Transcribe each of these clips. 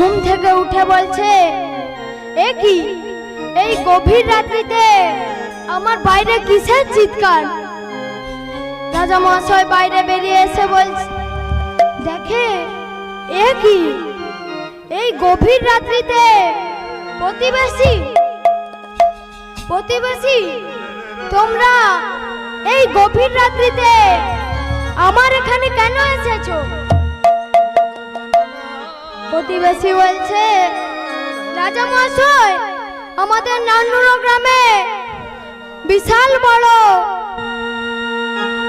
ঘুম থেকে উঠে বলছে, এ কি? এই গভীর রাত্রিতে আমার বাইরে কিসের চিৎকার? রাজা মহাশয় বাইরে বেরিয়ে এসে বলছে, দেখে? এ কি? এই গভীর রাত্রিতে প্রতিবেশী? প্রতিবেশী, তোমরা এই গভীর রাত্রিতে আমার এখানে কেন এসেছ? প্রতিবেশী বলছে, রাজা মহাশয়, আমাদের নান্নুর গ্রামে বিশাল বড়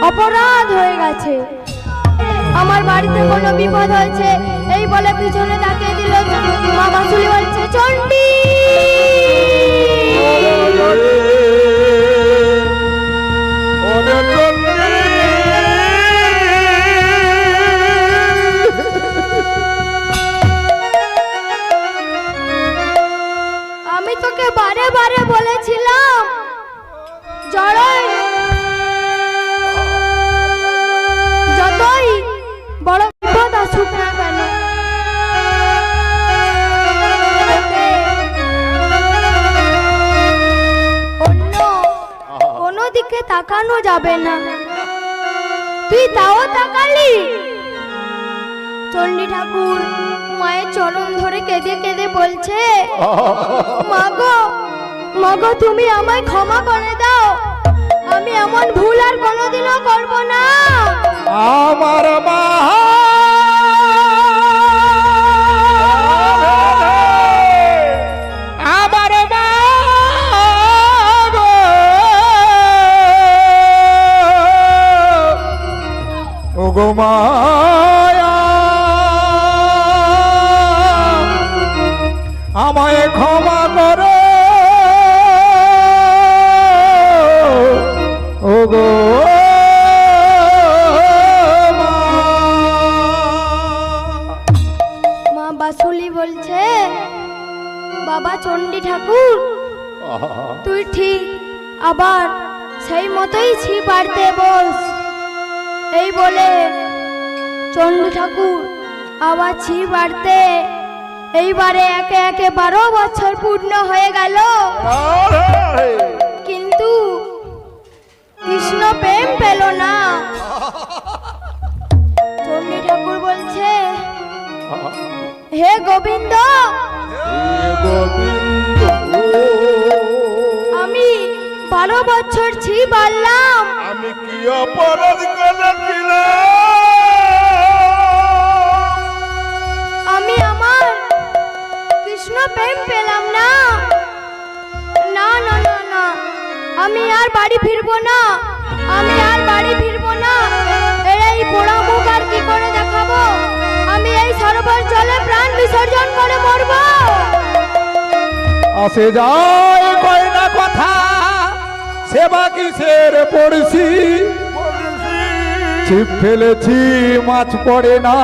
অপরাধ হয়ে গেছে। আমার বাড়িতে কোনো বিপদ হয়েছে, এই বলে পিছনে তাকিয়ে দিল মা বাসুলি বলছে চন্ডী তুমি আমায় ক্ষমা করে দাও। আমি এমন ভুল আর কোনোদিনও আবার ছি পারতে এইবারে একে একে বারো বছর পূর্ণ হয়ে গেল। কিন্তু কৃষ্ণ প্রেম পেল না। চণ্ডী ঠাকুর বলছে হে গোবিন্দ আমি বারো বছর ছি পারলাম আমি কি অপরাধ করেছিলাম কৃষ্ণ প্রেম পেলাম না। না না না না। আমি আর বাড়ি ফিরবো না। আমি আর বাড়ি ফিরবো না। এই পোড়া মুখ আর কি করে দেখাবো? আমি এই সরোবর জলে প্রাণ বিসর্জন করে মরবো। আসে যায় কয় না কথা, সেবা কিসের পড়ছি? ছিপ ফেলেছি, মাছ পড়ে না,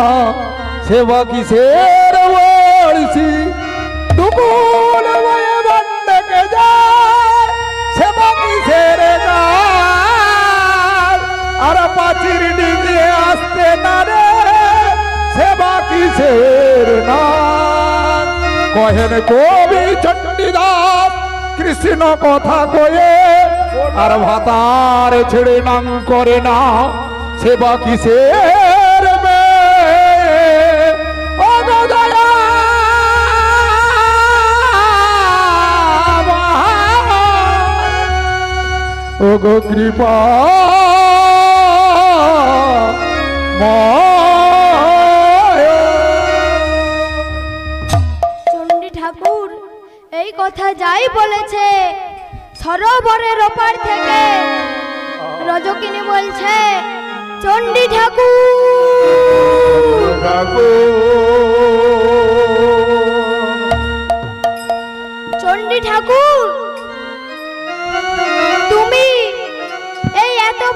সেবা কিসের পড়ছি? টুকুল বয়ে বন্ডকে যায় সেবা কিসের আর পাচির ডিঙে আসতে না রে সেবা কিসের না কহেন কবি চণ্ডীদাস কৃষ্ণ কথা কয়ে আর ভাতার ছেড়ে নাম করে না। সেবা কিসের? ও গো কৃপা চণ্ডী ঠাকুর এই কথা যাই বলেছে সরোবরের ওপার থেকে। রজকিনী বলছে চণ্ডী ঠাকুর। চণ্ডী ঠাকুর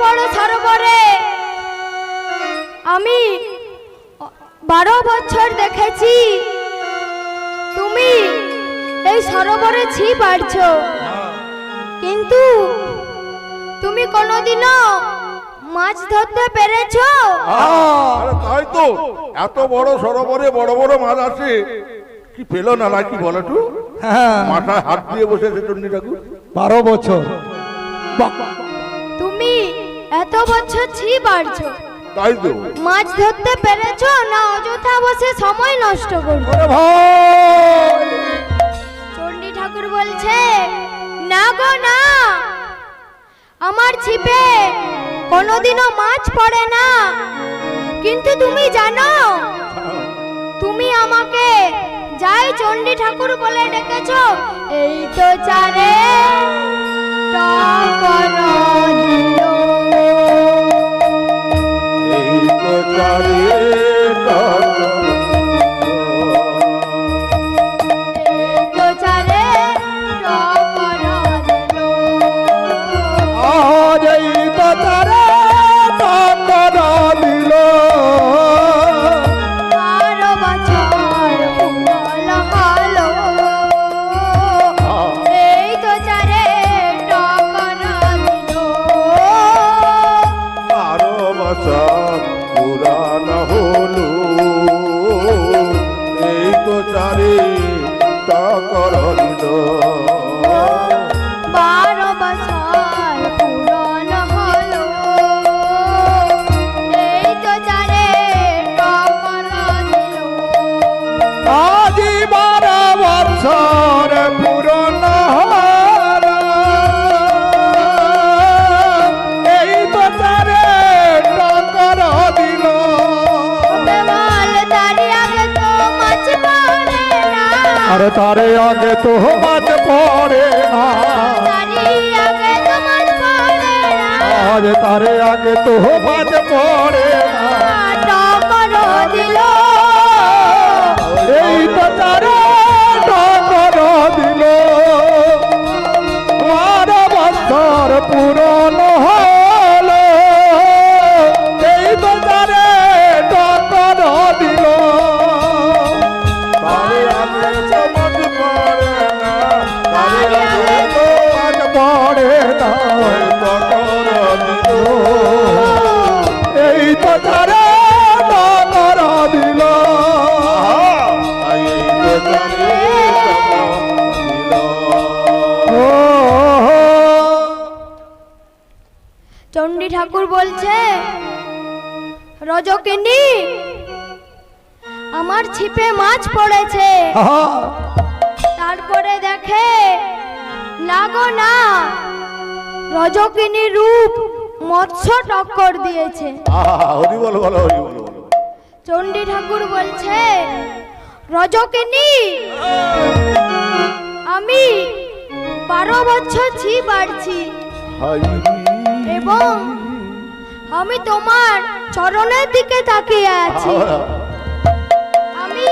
বড় সরোবরে। আমি বারো বছর দেখেছি। তুমি এই সরোবরে ছি পারছ। কিন্তু তুমি কোনোদিনও মাছ ধরতে পেরেছ? আরে তাই তো। এত বড় সরোবরে বড় বড় মাছ আছে কি পেল না নাকি বলো একটু হ্যাঁ। মাথায় হাত দিয়ে বসেছে চন্ডী ঠাকুর বারো বছর। এত বছর ছি বাড়ছো তাই তো। মাছ ধরতে পেরেছ না অযথা বসে সময় নষ্ট ভাই! চণ্ডী ঠাকুর বলছে না গো না। আমার ছিপে কোনোদিনও মাছ পড়ে না। কিন্তু তুমি জানো তুমি আমাকে যাই চণ্ডী ঠাকুর বলে ডেকেছো এই তো চারে। আরে তারে আগে তো মাছ পড়ে না। আজ তারে আগে তো মাছ পড়ে এই তো তারে টকর দিল। বারো বছর পুরন হল চণ্ডী ঠাকুর বলছে রজকিনী আমার ছিপে মাছ পড়েছে। তারপরে দেখে লাগো না। রজকিনী রূপ মৎস্য টক্কর দিয়েছে। চণ্ডী ঠাকুর বলছে রজকিনী আমি বারো বছর ছি বাড়ছি। এবং আমি তোমার চরণের দিকে তাকিয়ে আছি। আমি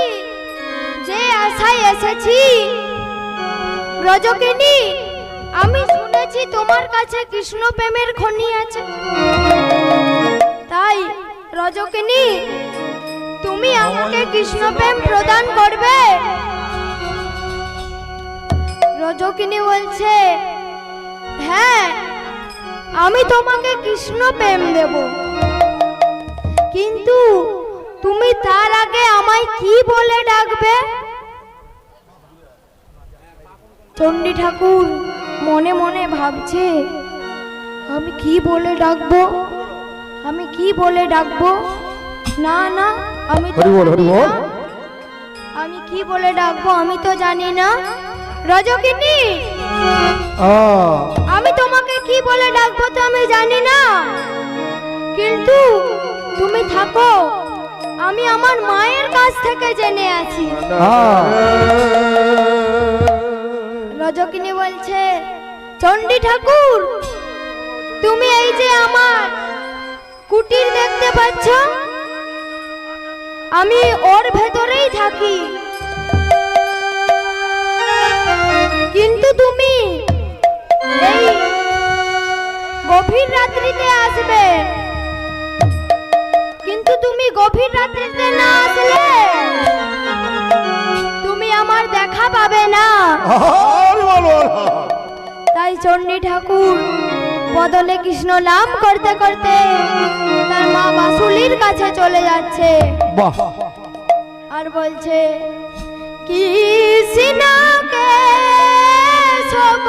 যে আশায় এসেছি রজকিনী আমি শুনেছি তোমার কাছে কৃষ্ণ প্রেমের খনি আছে। তাই রজকিনী তুমি আমাকে কৃষ্ণ প্রেম প্রদান করবে? রজকিনী বলছে হ্যাঁ আমি তোমাকে কৃষ্ণ প্রেম দেব। কিন্তু তুমি তার আগে আমায় কি বলে ডাকবে? চণ্ডী ঠাকুর মনে মনে ভাবছে, আমি কি বলে ডাকবো? আমি কি বলে ডাকবো? না না আমি হরি বল, হরি বল। আমি কি বলে ডাকবো আমি তো জানি না। রজকিনী! আমি তোমাকে কি বলে ডাকবো তো আমি জানি না। কিন্তু তুমি থাকো আমি আমার মায়ের কাছ থেকে জেনে আছি। রজকিনী বলছে চণ্ডী ঠাকুর তুমি এই যে আমার কুটির দেখতে পাচ্ছ আমি ওর ভেতরেই থাকি। কিন্তু তুমি এই গভীর রাত্রিতে আসবে। কিন্তু তুমি গভীর রাত্রিতে না আসলে তুমি আমার দেখা পাবে না। তাই চণ্ডী ঠাকুর বদলে কৃষ্ণ নাম করতে করতে তার মা বাসুলির কাছে চলে যাচ্ছে। আর বলছে কৃষ্ণকে সব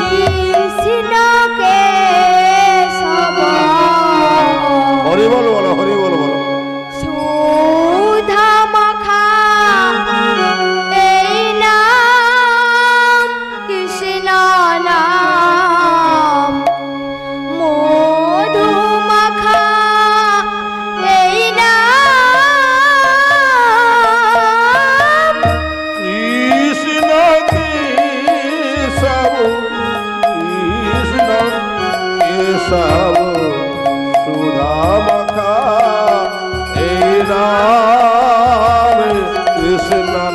কৃষ্ণ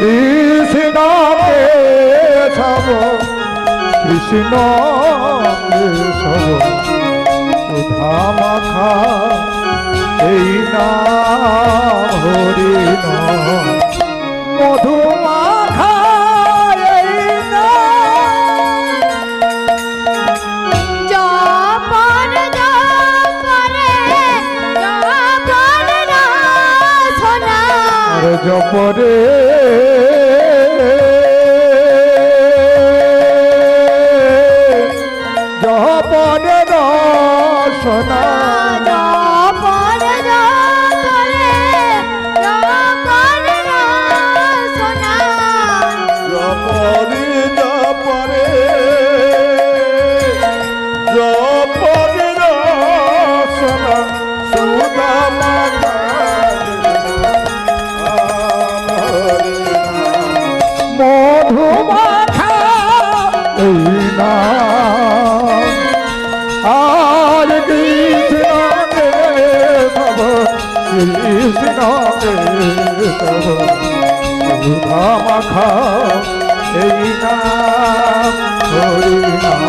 কৃষ্ণ কেশব কৃষ্ণ কেশব সুধামাখা এই না হরি না জপরে এই নাম হরি নাম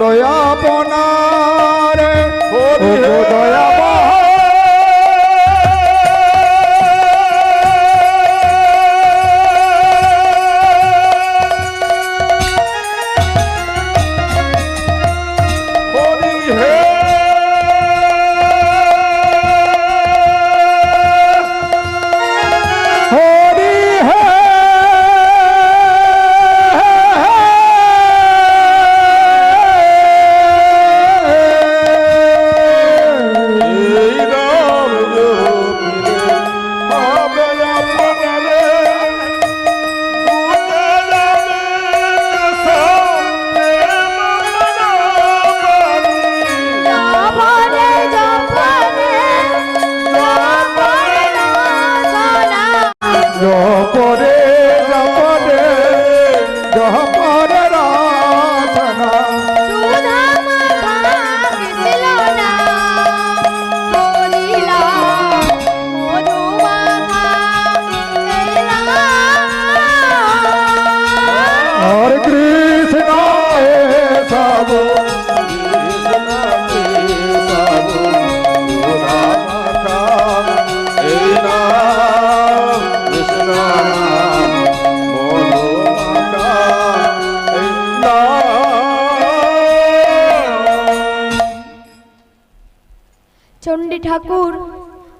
লয়া বন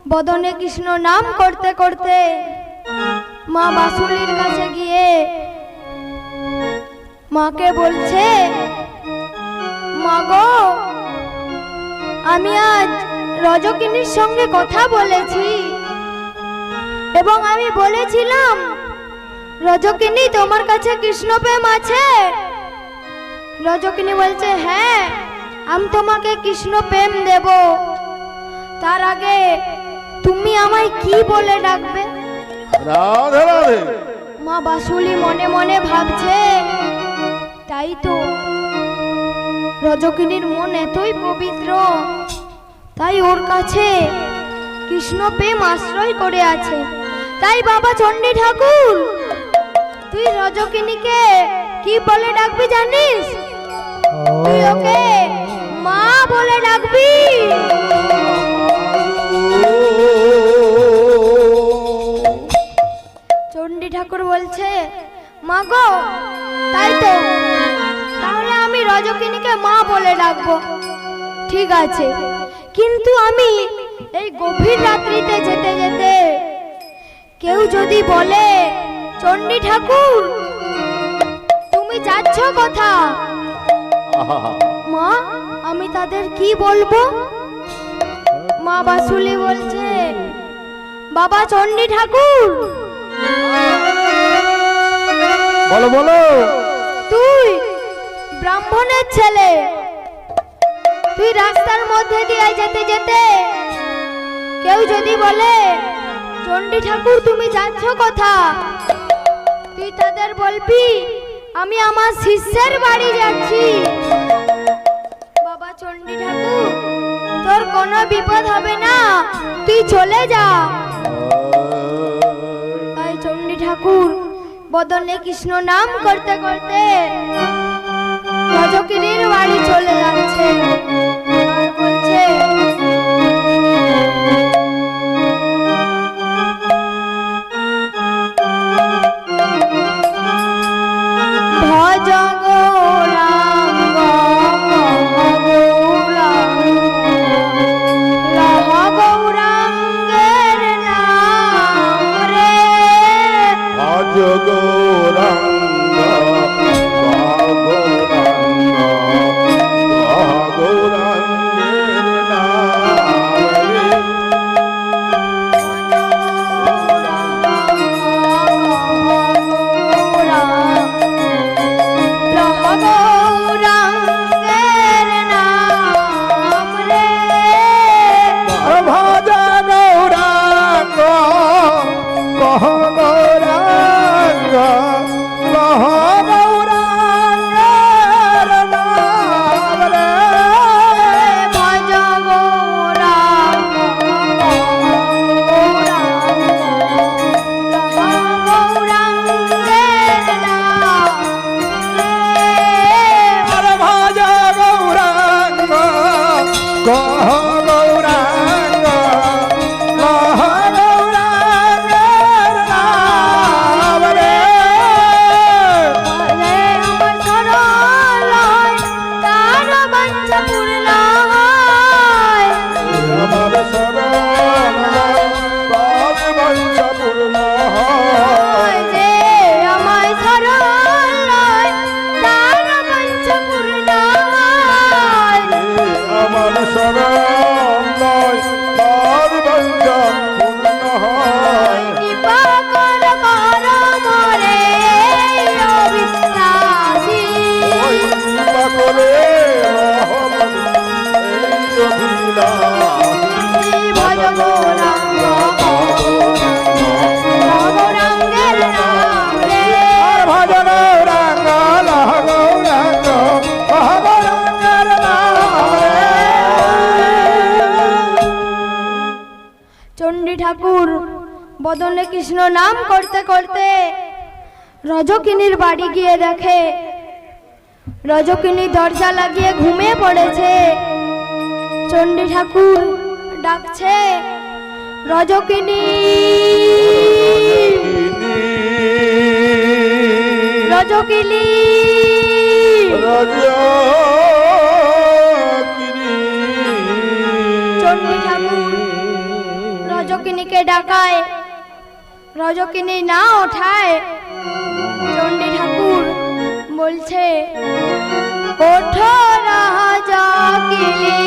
বদনে কৃষ্ণ নাম করতে করতে মা বাসুলির কাছে গিয়ে মাকে বলছে মাগো আমি আজ রজকিনীর সঙ্গে কথা বলেছি এবং আমি বলেছিলাম, রজকিনী, তোমার কাছে কৃষ্ণ প্রেম আছে? রজকিনী বলছে হ্যাঁ আমি তোমাকে কৃষ্ণ প্রেম দেব। তার আগে তুমি আমায় কি বলে ডাকবে? রাধে রাধে। মা বাসুলি মনে মনে ভাবছে তাই তো। রজকিনীর মন এতই পবিত্র তাই ওর কাছে কৃষ্ণ প্রেম আশ্রয় করে আছে। তাই বাবা চণ্ডী ঠাকুর তুই রজকিনীকে কি বলে ডাকবি জানিস? তুই ওকে মা বলে ডাকবি। ঠাকুর বলছে মা গো তাই তো। তাহলে আমি রজকিনীকে মা বলে ডাকবো। ঠিক আছে। কিন্তু আমি এই গভীর রাত্রিতে যেতে যেতে কেউ যদি বলে, চণ্ডী ঠাকুর, তুমি যাচ্ছ কথা মা, আমি তাদের কি বলব? মা বাসুলি বলছে, বাবা চণ্ডী ঠাকুর বলো বলো। তুই ব্রাহ্মণের ছেলে। তুই রাস্তার মধ্যে দিয়ে যেতে যেতে কেউ যদি বলে, চণ্ডী ঠাকুর, তুমি যাচ্ছ কথা তুই তাদের বলবি, আমি আমার শিষ্যের বাড়ি যাচ্ছি। বাবা চণ্ডী ঠাকুর, তোর কোনো বিপদ হবে না। তুই চলে যা। বদনে কৃষ্ণ নাম করতে করতে ভজকিনীর বাড়ি চলে যাচ্ছে। আজ গৌরাঙ্গ চণ্ডী ঠাকুর। বদনে কৃষ্ণ নাম করতে করতে রজকিনীর বাড়ি গিয়ে দেখে, রজকিনী দরজা লাগিয়ে ঘুমিয়ে পড়েছে। চণ্ডী ঠাকুর ডাকছে, রজকিনী। রজকিনী। চণ্ডী রজকিনীকে ডাকায়। রজকিনী না ওঠায় চণ্ডী ঠাকুর বলছে ওঠো রাজা কিলি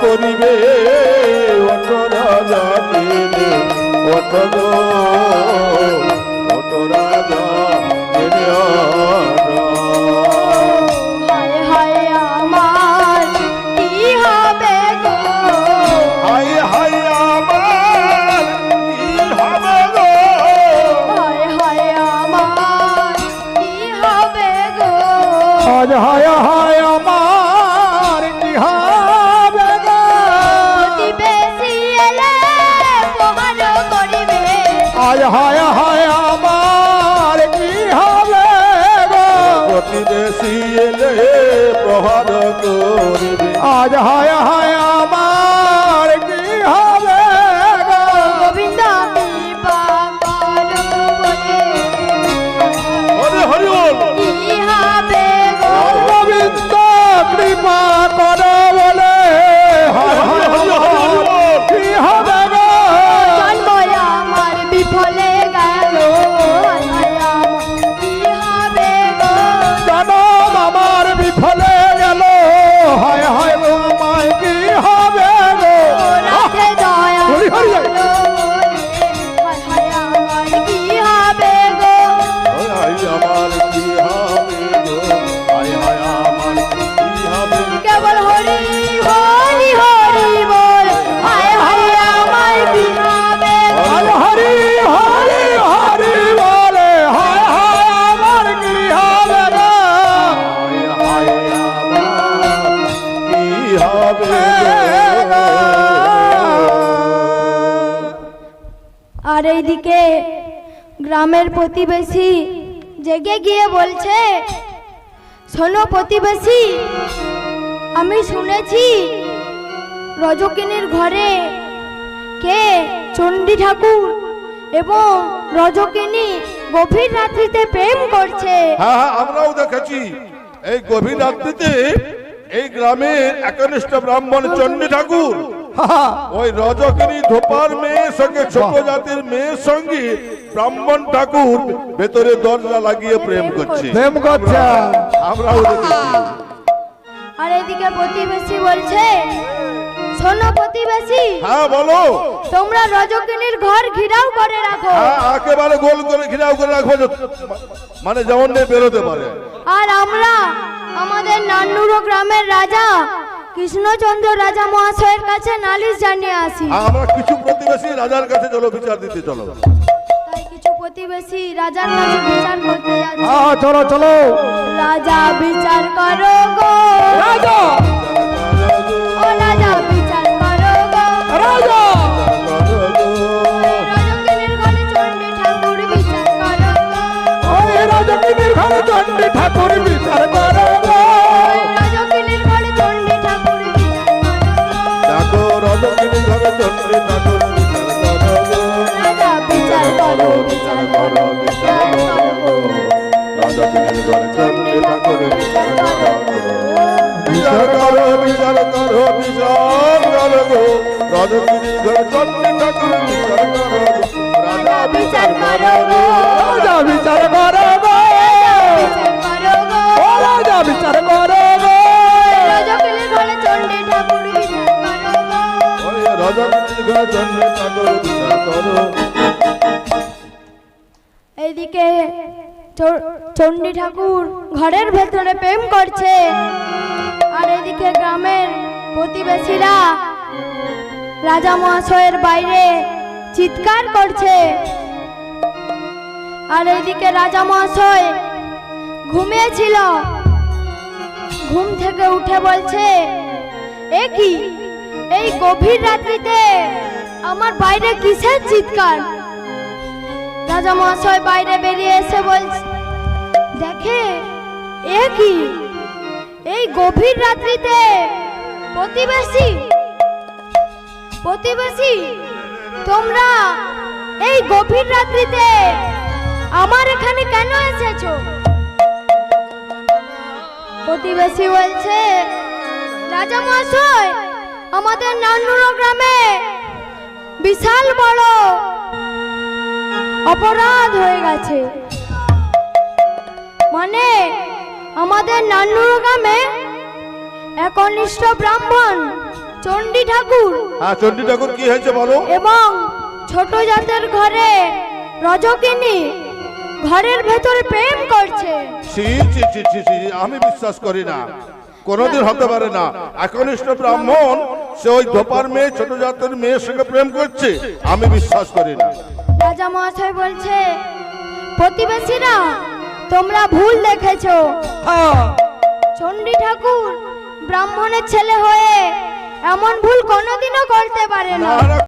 করিবে অত রাজা অত রাজা আজ হায় হায় আমার কি হবে গো? প্রতিবেশী এলে প্রহার করিবে আজ হায় গ্রামের প্রতিবেশী জেগে গিয়ে বলছে, শোনো প্রতিবেশী, আমি শুনেছি রজকিনীর ঘরে কে চণ্ডী ঠাকুর এবং রজকিনী গভীর রাত্রিতে প্রেম করছে। হ্যাঁ হ্যাঁ আমরাও দেখেছি। এই গভীর রাত্রিতে এই গ্রামের একনিষ্ঠ ব্রাহ্মণ চণ্ডী ঠাকুর। ওই রজকিনী ধোপার মেয়ের সঙ্গে ছোট জাতির মেয়ের সঙ্গে ব্রাহ্মণ ঠাকুর ভেতরে দরজা লাগিয়ে প্রেম করছে। প্রেম করছে। আমরাও আর এদিকে প্রতিবেশী বলছে শোনো প্রতিবেশী। হ্যাঁ বলো। তোমরা রজকিনীর ঘর ঘিরাও করে রাখো। হ্যাঁ একেবারে গোল করে ঘিরাও করে রাখব যে- মানে যেমন বেরোতে পারে। আর আমরা আমাদের নান্নুরো গ্রামের রাজা কৃষ্ণচন্দ্র রাজা মহাশয়ের কাছে নালিশ জানিয়ে আসি। আমরা কিছু প্রতিবেশী রাজার কাছে চলো বিচার দিতে চলো। তাই কিছু প্রতিবেশী রাজার কাছে বিচার করতে যাচ্ছে। চলো চলো। রাজা বিচার করো গো। রাজা! ও রাজা বিচার করো গো। রাজা! ঠাকুর রাজা বিচার করো রাজা বিচার করো রাজা বিচার করো বিচার করো এইদিকে চ- চণ্ডী ঠাকুর ঘরের ভেতরে প্রেম করছে। আর এদিকে গ্রামের প্রতিবেশীরা রাজা মহাশয়ের বাইরে চিৎকার করছে। আর এইদিকে রাজা মহাশয় ঘুমিয়েছিল। ঘুম থেকে উঠে বলছে, এ কি? এই গভীর রাত্রিতে আমার বাইরে কিসের চিৎকার? রাজা মহাশয় বাইরে বেরিয়ে এসে বলছে, দেখে, এ কি? এই গভীর রাত্রিতে প্রতিবেশী প্রতিবেশী, তোমরা এই গভীর রাত্রিতে আমার এখানে কেন এসেছ? প্রতিবেশী বলছে রাজা মহাশয় আমাদের নান্নুর গ্রামে বিশাল বড় অপরাধ হয়ে গেছে। মানে আমাদের নান্নুর গ্রামে একনিষ্ঠ ব্রাহ্মণ চণ্ডী ঠাকুর। হ্যাঁ চণ্ডী ঠাকুর কি হয়েছে বলো? এবং ছোট জাতের ঘরে রজকিনী ঘরের ভেতরে প্রেম করছে। ছি ছি ছি ছি ছি আমি বিশ্বাস করি না। কোনোদিন হতে পারে না। একনিষ্ঠ ব্রাহ্মণ সে ওই ধোপার মেয়ে ছোট জাতের মেয়ের সঙ্গে প্রেম করছে। আমি বিশ্বাস করি না। রাজা মহাশয় বলছে প্রতিবেশীরা তোমরা ভুল দেখেছ। চণ্ডী ঠাকুর ব্রাহ্মণের ছেলে হয়ে এমন ভুল কোনোদিনও করতে পারে না।